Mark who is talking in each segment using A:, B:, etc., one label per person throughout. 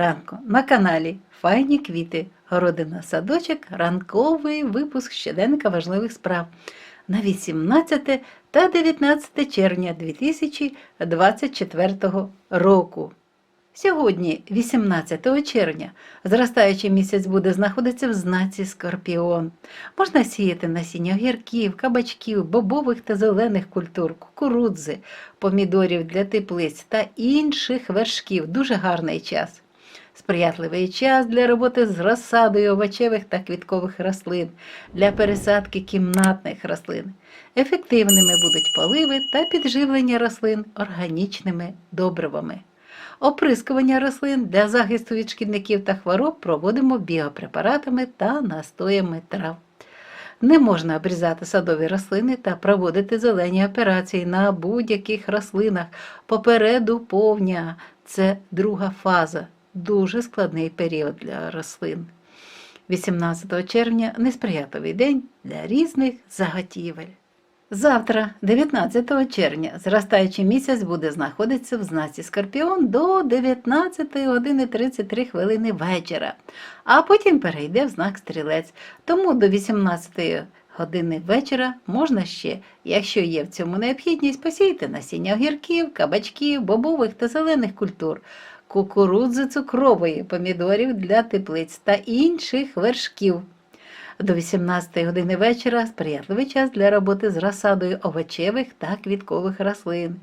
A: ранку на каналі Файні квіти, городина садочок, ранковий випуск щоденника важливих справ на 18 та 19 червня 2024 року. Сьогодні, 18 червня, зростаючий місяць буде знаходитися в знаці Скорпіон. Можна сіяти насіння огірків, кабачків, бобових та зелених культур, кукурудзи, помідорів для теплиць та інших вершків. Дуже гарний час. Сприятливий час для роботи з розсадою овочевих та квіткових рослин, для пересадки кімнатних рослин. Ефективними будуть поливи та підживлення рослин органічними добривами. Оприскування рослин для захисту від шкідників та хвороб проводимо біопрепаратами та настоями трав. Не можна обрізати садові рослини та проводити зелені операції на будь-яких рослинах. Попереду повня це друга фаза, дуже складний період для рослин. 18 червня несприятливий день для різних заготівель. Завтра, 19 червня, зростаючий місяць буде знаходитися в знаці Скорпіон до 19 години 33 хвилини вечора, а потім перейде в знак Стрілець. Тому до 18 години вечора можна ще, якщо є в цьому необхідність, посіяти насіння огірків, кабачків, бобових та зелених культур, кукурудзи цукрової, помідорів для теплиць та інших вершків. До 18 години вечора сприятливий час для роботи з розсадою овочевих та квіткових рослин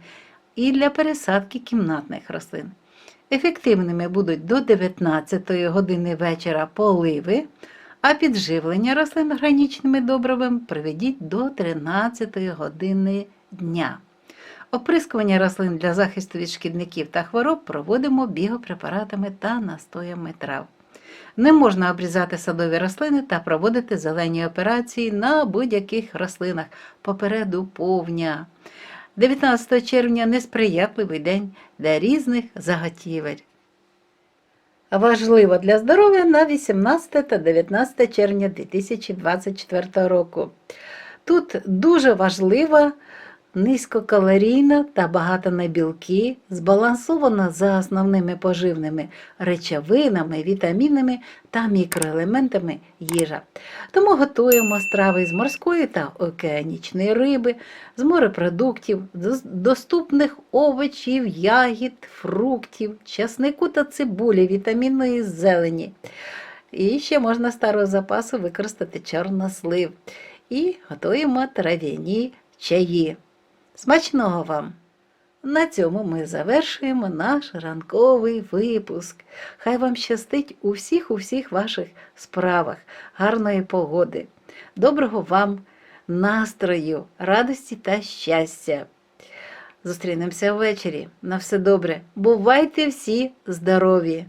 A: і для пересадки кімнатних рослин. Ефективними будуть до 19 години вечора поливи, а підживлення рослин органічними добривами приведіть до 13 години дня. Оприскування рослин для захисту від шкідників та хвороб проводимо біопрепаратами та настоями трав. Не можна обрізати садові рослини та проводити зелені операції на будь-яких рослинах попереду повня. 19 червня несприятливий день для різних заготівель. Важливо для здоров'я на 18 та 19 червня 2024 року. Тут дуже важлива низькокалорійна та багата на білки, збалансована за основними поживними речовинами, вітамінами та мікроелементами їжа. Тому готуємо страви з морської та океанічної риби, з морепродуктів, доступних овочів, ягід, фруктів, часнику та цибулі, вітамінної зелені. І ще можна старого запасу використати чорнослив. І готуємо трав'яні чаї. Смачного вам! На цьому ми завершуємо наш ранковий випуск. Хай вам щастить у всіх у ваших справах, гарної погоди, доброго вам настрою, радості та щастя. Зустрінемося ввечері. На все добре. Бувайте всі здорові!